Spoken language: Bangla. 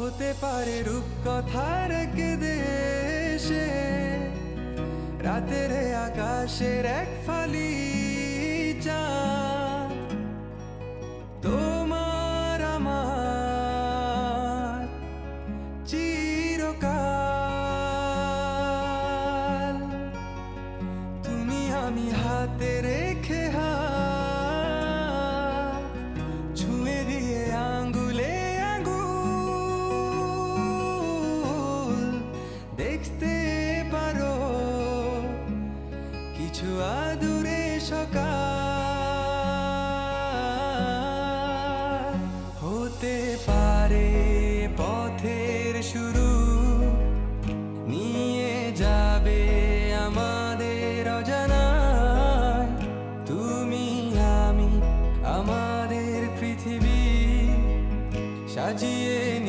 হতে পারে রূপকথার এক দেশে রাতের আকাশের এক ফালি চাঁদ। তোমার আমার চিরকাল। তুমি আমি হাতে হতে পারে পথের শুরু। নিয়ে যাবে আমাদের তুমি আমি আমাদের পৃথিবী। সাজিয়ে